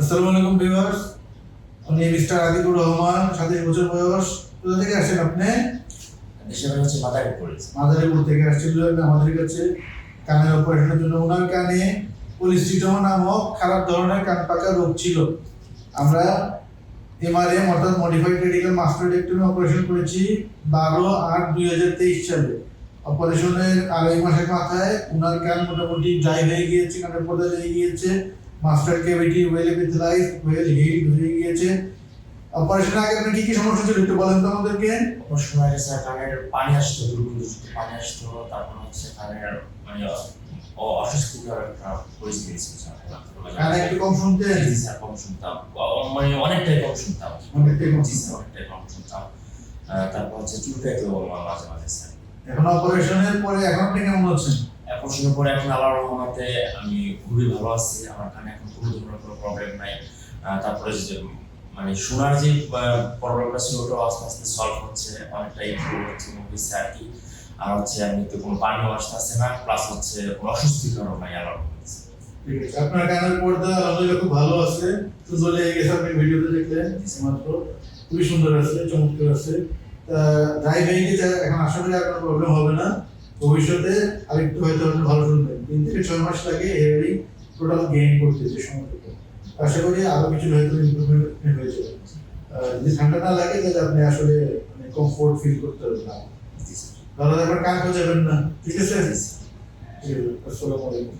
আসসালামু আলাইকুম ভিউয়ার্স আমি মিস্টার আদিকুর রহমান সাতাশ বছর বয়স। কোথা থেকে আসেন আপনি? দেশের হচ্ছে মাদারীপুর। মাদারীপুর থেকে আসছিলেন আমাদের কাছে কানের অপারেশনের জন্য ওনার কানে পলিস্টিটমা নামক খারাপ ধরনের কান পাকা রোগ ছিল। আমরা এমআরএম অর্থাৎ মডিফাইড রেডিক্যাল মাস্টারডেক্টমি অপারেশন করেছি বারো আট দুই হাজার তেইশ সালে। অপারেশনের আড়াই মাসের মাথায় ওনার কান মোটামুটি ড্রাই হয়ে গিয়েছে কানের পর্দা লেগে গিয়েছে। Master cavity well epithelize well heal হয়ে গিয়েছে। অপারেশনের আগে আপনি কি কি সমস্যা ছিল একটু বলেন তো আমাদেরকে? সময় গেছে কানের পানি আসতো দুর্গন্ধযুক্ত পানি আসতো তারপর হচ্ছে কানের মানে অ- অস্বস্তিকর একটা পরিস্থিতি ছিল স্যার। কানে একটু কম শুনতেন জি স্যার, কম শুনতাম। মানে অনেকটাই কম শুনতাম। অনেকটাই কম জি স্যার, অনেকটাই কম শুনতাম। তারপর হচ্ছে চুলকাইতো মাঝে মাঝে স্যার এখন অপারেশনের পরে এখন আপনি কেমন আছেন? শুনে পরে এখন আল্লাহর রহমতে আমি খুবই ভালো আছি। আমার কানে এখন কোনো ধরনের কোনো প্রবলেম নাই। তারপরে মানে শোনার যে প্রবলেমটা ছিল ওটাও আস্তে আস্তে সলভ হচ্ছে অনেকটা ইমপ্রুভ হচ্ছে হয়েছে আর কি। আর হচ্ছে আমি তো কোনো পানিও আসতেছে না প্লাস হচ্ছে কোনো অস্বস্তিকর নাই আছে আপনার কানের পর্দা আলহামদুলিল্লাহ খুব ভালো আছে। সুন্দর লেগে গেছে আপনি ভিডিওতে দেখলেন মাত্র। খুবই সুন্দর আছে চমৎকার আছে। তা ড্রাই এখন আশা করি আর কোনো প্রবলেম হবে না। ভবিষ্যতে আরেকটু হয়তো আপনি ভালো শুনবেন। তিন থেকে ছয় মাস লাগে হেয়ারিং টোটাল গেইন করতে যে সময়টুকু আশা করি আরও কিছু হয়তো ইম্প্রুভমেন্ট হয়ে যাবে। যদি ঠান্ডা না লাগে তাহলে আপনি আসলে মানে কমফোর্ট ফিল করতে হবে না। তাহলে আপনার কাজ হয়ে যাবেন না। ঠিক আছে? জি ঠিক আছে আসসালামু আলাইকুম।